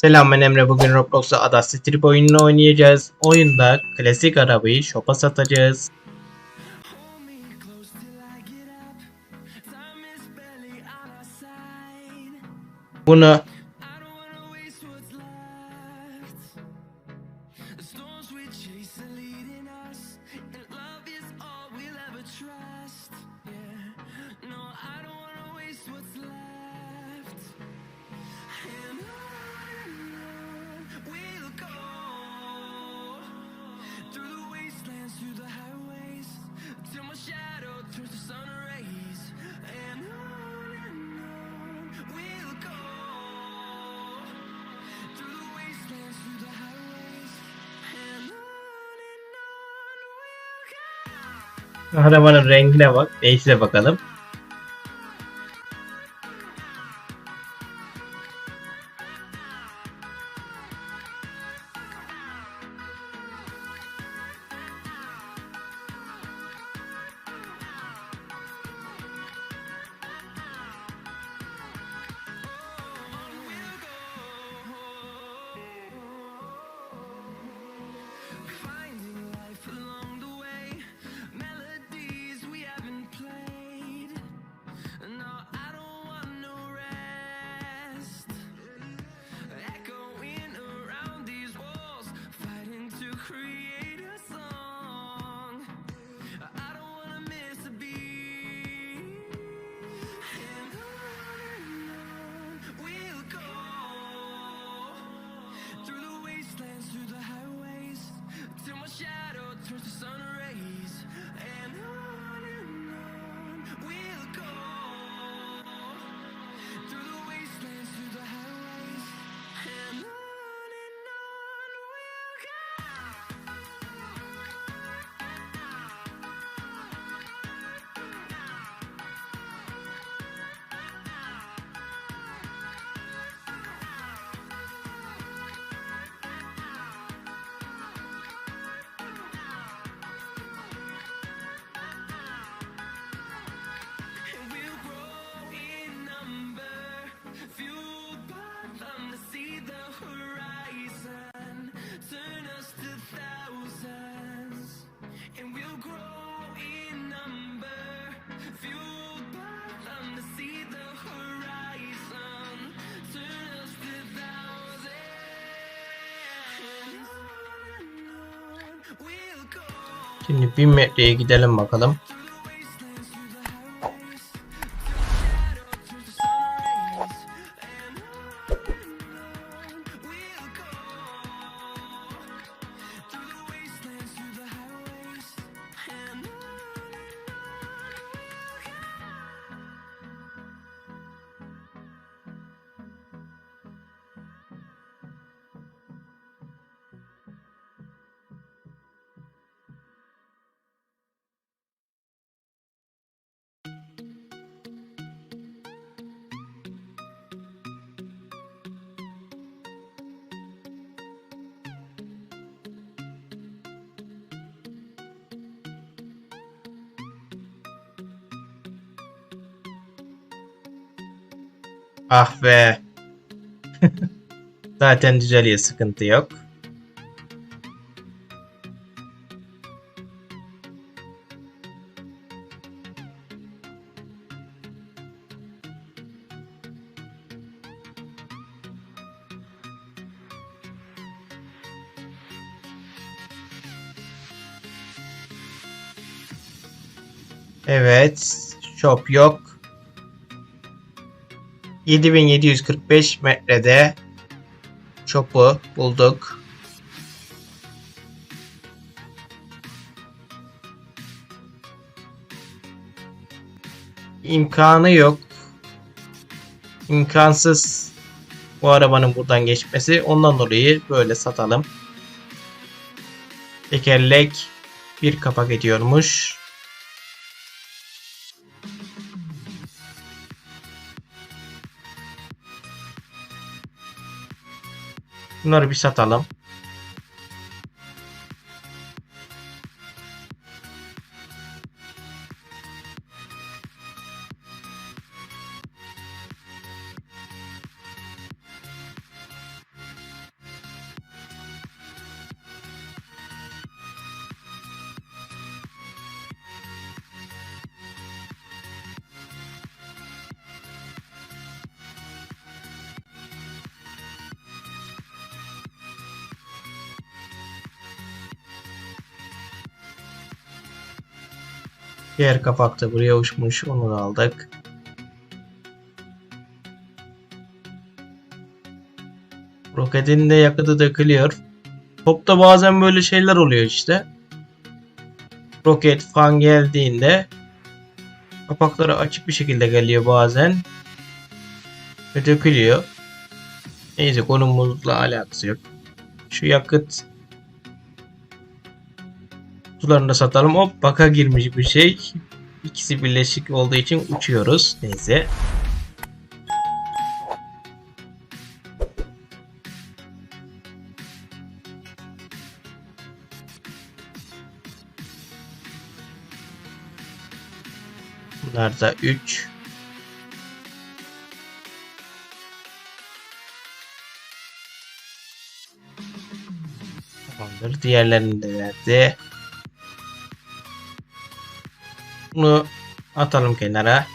Selam ben Emre. Bugün Roblox'ta Adas Strip oyununu oynayacağız. Oyunda klasik arabayı shop'a satacağız. Bunu Kahramanın rengine bak. Neyse bakalım. Şimdi BIM Map'e gidelim bakalım. Ah be. Zaten düzeliyor sıkıntı yok. Evet. Shop yok. 7745 metrede Chop'u bulduk. İmkanı yok. İmkansız bu arabanın buradan geçmesi. Ondan dolayı böyle satalım. Tekerlek bir kapak ediyormuş. Bunları bir satalım. Diğer kapak da buraya uçmuş. Onu da aldık. Roketin de yakıtı dökülüyor. Topta bazen böyle şeyler oluyor işte. Roket fan geldiğinde kapakları açık bir şekilde geliyor bazen. Ve dökülüyor. Neyse konumuzla alakası yok. Şu yakıt kutularını da satalım. Hop baka girmiş bir şey. İkisi birleşik olduğu için uçuyoruz. Neyse. Bunlar da 3. Tamamdır. Diğerlerini de verdi. Bunu atalım kenara.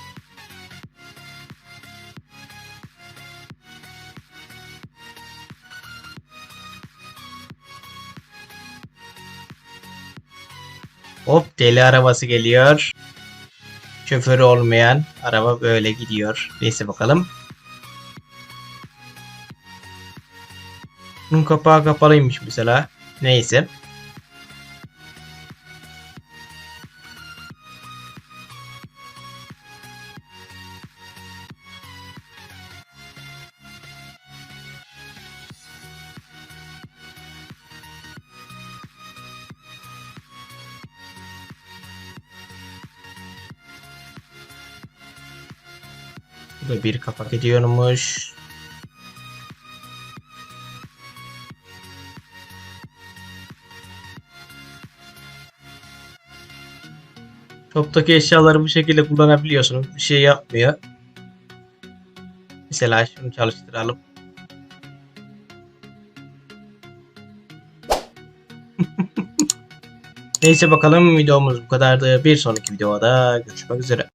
Hop deli arabası geliyor. Şoförü olmayan araba böyle gidiyor. Neyse bakalım. Bunun kapağı kapalıymış mesela. Neyse. Bu da bir kapak ediyormuş. Toptaki eşyaları bu şekilde kullanabiliyorsunuz. Bir şey yapmıyor. Mesela şunu çalıştıralım. Neyse bakalım videomuz bu kadardı. Bir sonraki videoda görüşmek üzere.